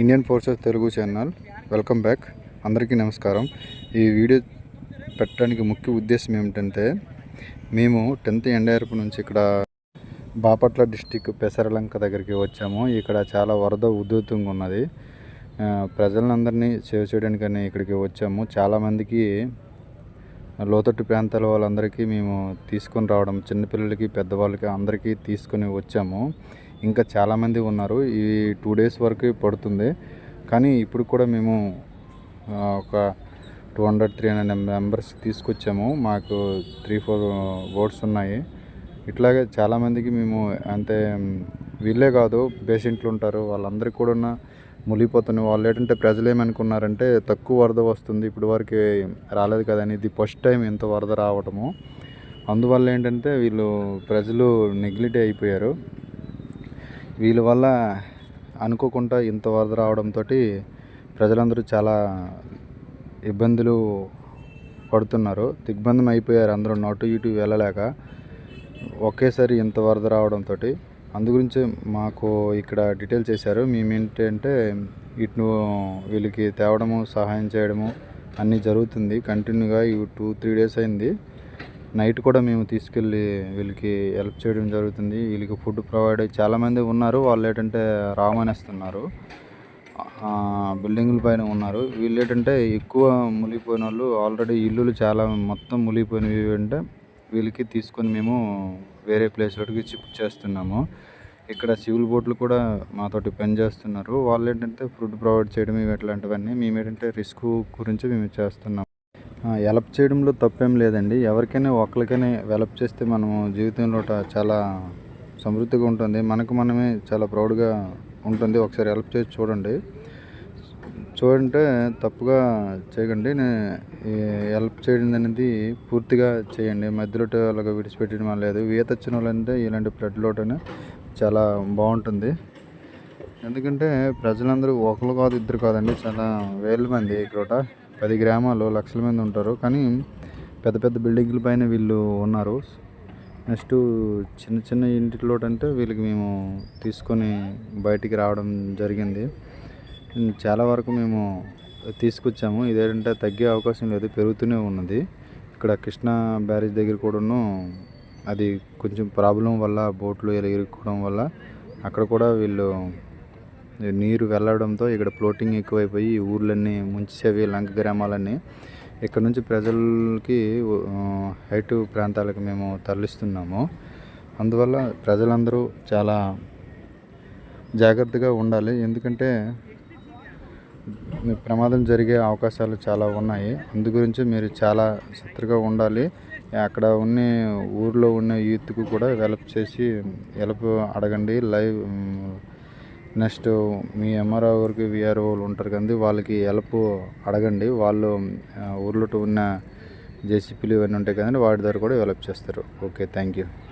Indian forces Telugu channel welcome back అందరికీ నమస్కారం. ఈ వీడియో పెట్టడానికి ముఖ్య ఉద్దేశం ఏమిటంటే మేము టెన్త్ ఎన్డీఆర్ఎఫ్ నుంచి ఇక్కడ బాపట్ల డిస్టిక్ పెసరలంక దగ్గరికి వచ్చాము. ఇక్కడ చాలా వరద ఉధృతంగా ఉన్నది. ప్రజలందరినీ సేవ్ చేయడానికని ఇక్కడికి వచ్చాము. చాలామందికి లోతట్టు ప్రాంతాల వాళ్ళందరికీ మేము తీసుకొని రావడం చిన్నపిల్లలకి పెద్దవాళ్ళకి అందరికీ తీసుకొని వచ్చాము. ఇంకా చాలామంది ఉన్నారు. ఈ టూ డేస్ వరకు పడుతుంది. కానీ ఇప్పుడు కూడా మేము ఒక two hundred three hundred members తీసుకొచ్చాము. మాకు త్రీ ఫోర్ బోట్స్ ఉన్నాయి. ఇట్లాగే చాలామందికి మేము అంటే వీళ్ళే కాదు పేషెంట్లు ఉంటారు. వాళ్ళందరికీ కూడా ఉన్న మునిగిపోతున్నాయి వాళ్ళు. ఏంటంటే ప్రజలు ఏమనుకున్నారంటే తక్కువ వరద వస్తుంది ఇప్పుడు వరకు రాలేదు కదని ఇది ఫస్ట్ టైం ఇంత వరద రావటము. అందువల్ల ఏంటంటే వీళ్ళు ప్రజలు నెగ్లిట్ అయిపోయారు. వీళ్ళ వల్ల అనుకోకుండా ఇంత వరద రావడంతో ప్రజలందరూ చాలా ఇబ్బందులు పడుతున్నారు. దిగ్బంధం అయిపోయారు అందరూ నటు ఇటు వెళ్ళలేక. ఒకేసారి ఇంత వరద రావడంతో అందుగురించి మాకు ఇక్కడ డీటెయిల్ చేశారు. మేమేంటంటే ఇటు వీళ్ళకి తేవడము సహాయం చేయడము అన్నీ జరుగుతుంది. కంటిన్యూగా ఈ టూ త్రీ డేస్ అయింది. నైట్ కూడా మేము తీసుకెళ్ళి వీళ్ళకి హెల్ప్ చేయడం జరుగుతుంది. వీళ్ళకి ఫుడ్ ప్రొవైడ్ చాలామంది ఉన్నారు. వాళ్ళు ఏంటంటే రామనేస్తున్నారు బిల్డింగుల పైన ఉన్నారు. వీళ్ళు ఏంటంటే ఎక్కువ మునిగిపోయిన వాళ్ళు ఆల్రెడీ ఇల్లులు చాలా మొత్తం మునిగిపోయినవి అంటే వీళ్ళకి తీసుకొని మేము వేరే ప్లేస్లోకి షిఫ్ట్ చేస్తున్నాము. ఇక్కడ సివిల్ బోట్లు కూడా మాతోటి పని చేస్తున్నారు. వాళ్ళు ఏంటంటే ఫుడ్ ప్రొవైడ్ చేయడం ఇవి ఇట్లాంటివన్నీ. మేము ఏంటంటే రిస్క్ గురించి మేము చేస్తున్నాం హెల్ప్ చేయడంలో తప్పేం లేదండి. ఎవరికైనా ఒకరికైనా వెలప్ చేస్తే మనము జీవితంలో చాలా సమృద్ధిగా ఉంటుంది. మనకు మనమే చాలా ప్రౌడ్గా ఉంటుంది. ఒకసారి హెల్ప్ చేసి చూడండి. చూడంటే తప్పుగా చేయకండి. హెల్ప్ చేయడం అనేది పూర్తిగా చేయండి. మధ్యలో అలాగ విడిచిపెట్టడం లేదు. ఈత వచ్చిన వాళ్ళంటే ఇలాంటి బ్లడ్ లోటనే చాలా బాగుంటుంది. ఎందుకంటే ప్రజలందరూ ఒకరు కాదు ఇద్దరు కాదండి. చాలా వేల మంది ఇక్కడ పది గ్రామాలు లక్షల మంది ఉంటారు. కానీ పెద్ద పెద్ద బిల్డింగ్ల పైన వీళ్ళు ఉన్నారు. నెక్స్ట్ చిన్న చిన్న ఇంటిలో అంటే వీళ్ళకి మేము తీసుకొని బయటికి రావడం జరిగింది. చాలా వరకు మేము తీసుకొచ్చాము. ఇదేంటంటే తగ్గే అవకాశం లేదు పెరుగుతూనే ఉన్నది. ఇక్కడ కృష్ణా బ్యారేజ్ దగ్గర కూడాను అది కొంచెం ప్రాబ్లం వల్ల బోట్లు ఇలా ఇరుక్కోవడం వల్ల అక్కడ కూడా వీళ్ళు నీరు వెళ్ళడంతో ఇక్కడ ఫ్లోటింగ్ ఎక్కువైపోయి ఊర్లన్నీ ముంచేవి లంక గ్రామాలన్నీ. ఇక్కడ నుంచి ప్రజలకి హైటు హైట్ ప్రాంతాలకు మేము తరలిస్తున్నాము. అందువల్ల ప్రజలందరూ చాలా జాగ్రత్తగా ఉండాలి. ఎందుకంటే ప్రమాదం జరిగే అవకాశాలు చాలా ఉన్నాయి. అందు గురించి మీరు చాలా శ్రద్ధగా ఉండాలి. అక్కడ ఉన్న ఊర్లో ఉన్న యూత్కు కూడా హెల్ప్ చేసి హెల్ప్ అడగండి. లైవ్ నెక్స్ట్ మీ ఎంఆర్ఓ వరకు విఆర్ఓలు ఉంటారు కదండి వాళ్ళకి హెల్ప్ అడగండి. వాళ్ళు ఊర్లో ఉన్న జేసీపీలు ఇవన్నీ ఉంటాయి కదండి వాటి ద్వారా కూడా డెవలప్ చేస్తారు. Okay thank you